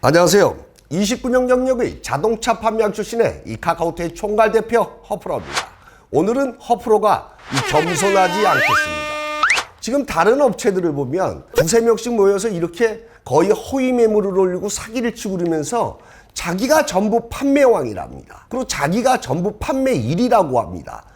안녕하세요. 29년 경력의 자동차 판매왕 출신의 이 카카오톡의 총괄 대표 허프로입니다. 오늘은 허프로가 이 겸손하지 않겠습니다. 지금 다른 업체들을 보면 두세 명씩 모여서 이렇게 거의 허위 매물을 올리고 사기를 치고 그러면서 자기가 전부 판매왕이랍니다. 그리고 자기가 전부 판매 일이라고 합니다.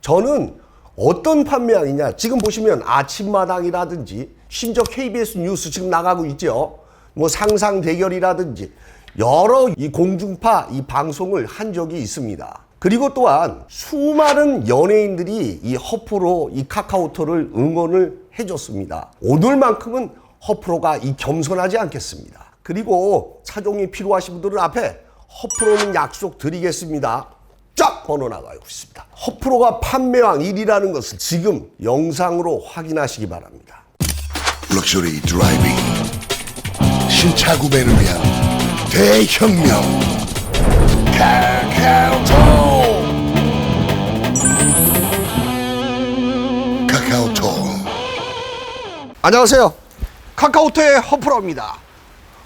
저는 어떤 판매왕이냐? 지금 보시면 아침마당이라든지 심지어 KBS 뉴스 지금 나가고 있죠. 뭐 상상 대결이라든지 여러 이 공중파 이 방송을 한 적이 있습니다. 그리고 또한 수많은 연예인들이 이 허프로 이 카카오톡을 응원을 해줬습니다. 오늘만큼은 허프로가 이 겸손하지 않겠습니다. 그리고 차종이 필요하신 분들은 앞에 허프로는 약속 드리겠습니다. 쫙 번호 나가고 있습니다. 허프로가 판매왕 1위라는 것을 지금 영상으로 확인하시기 바랍니다. 럭셔리 드라이빙 신차 구매를 위한 대혁명 카카오톡 카카오톡 안녕하세요. 카카오톡의 허프로입니다.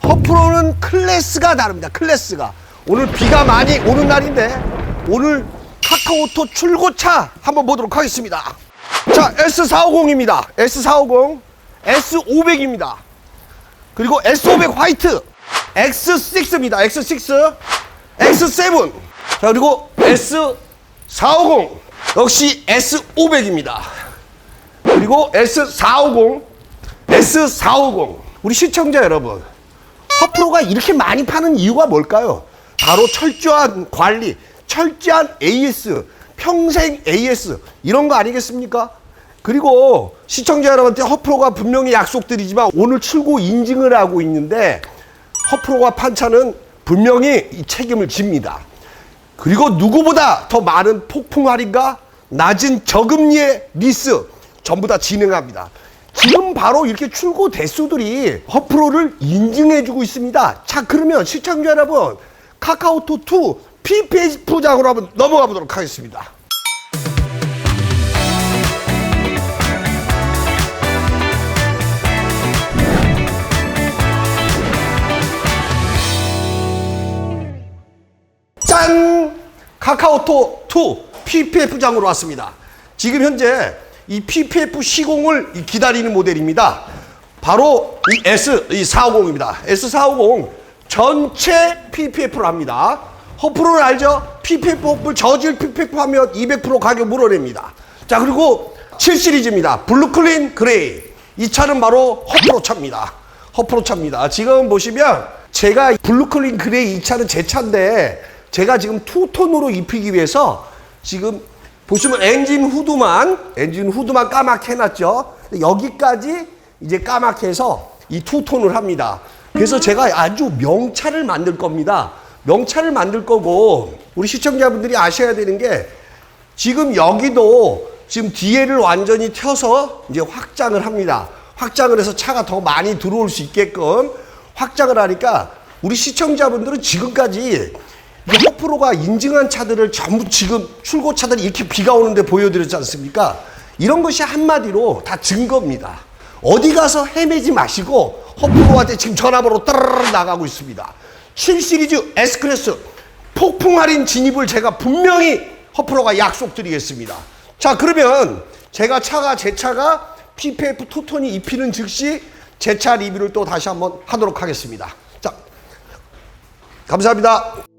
허프로는 클래스가 다릅니다. 클래스가. 오늘 비가 많이 오는 날인데 오늘 카카오톡 출고차 한번 보도록 하겠습니다. 자, S450입니다. S450, S500입니다. 그리고 S500 화이트, X6입니다. X6, X7. 자, 그리고 S450, 역시 S500입니다. 그리고 S450, S450. 우리 시청자 여러분, 허프로가 이렇게 많이 파는 이유가 뭘까요? 바로 철저한 관리, 철저한 AS, 평생 AS, 이런 거 아니겠습니까? 그리고 시청자 여러분한테 허프로가 분명히 약속드리지만 오늘 출고 인증을 하고 있는데 허프로가 판 차는 분명히 이 책임을 집니다. 그리고 누구보다 더 많은 폭풍 할인과 낮은 저금리의 리스 전부 다 진행합니다. 지금 바로 이렇게 출고 대수들이 허프로를 인증해주고 있습니다. 자, 그러면 시청자 여러분, 카카오톡 2 PPF 장으로 한번 넘어가 보도록 하겠습니다. 카카오톡 2 PPF장으로 왔습니다. 지금 현재 이 PPF 시공을 기다리는 모델입니다. 바로 이 S, 이 450입니다. S450 전체 PPF를 합니다. 허프로는 알죠? PPF 허프 저질 PPF 하면 200% 가격 물어냅니다. 자, 그리고 7 시리즈입니다. 블루클린 그레이. 이 차는 바로 허프로 차입니다. 허프로 차입니다. 지금 보시면 제가 블루클린 그레이 이 차는 제 차인데 제가 지금 투톤으로 입히기 위해서 지금 보시면 엔진 후드만 엔진 후드만 까맣게 해놨죠. 여기까지 이제 까맣게 해서 이 투톤을 합니다. 그래서 제가 아주 명차를 만들 겁니다. 명차를 만들 거고 우리 시청자분들이 아셔야 되는 게 지금 여기도 지금 뒤에를 완전히 펴서 이제 확장을 합니다. 확장을 해서 차가 더 많이 들어올 수 있게끔 확장을 하니까 우리 시청자분들은 지금까지 이 허프로가 인증한 차들을 전부 지금 출고 차들이 이렇게 비가 오는데 보여드렸지 않습니까? 이런 것이 한마디로 다 증거입니다. 어디 가서 헤매지 마시고 허프로한테 지금 전화번호 따르르 나가고 있습니다. 7 시리즈 S클래스 폭풍 할인 진입을 제가 분명히 허프로가 약속드리겠습니다. 자 그러면 제가 차가 제 차가 PPF 투톤이 입히는 즉시 제 차 리뷰를 또 다시 한번 하도록 하겠습니다. 자 감사합니다.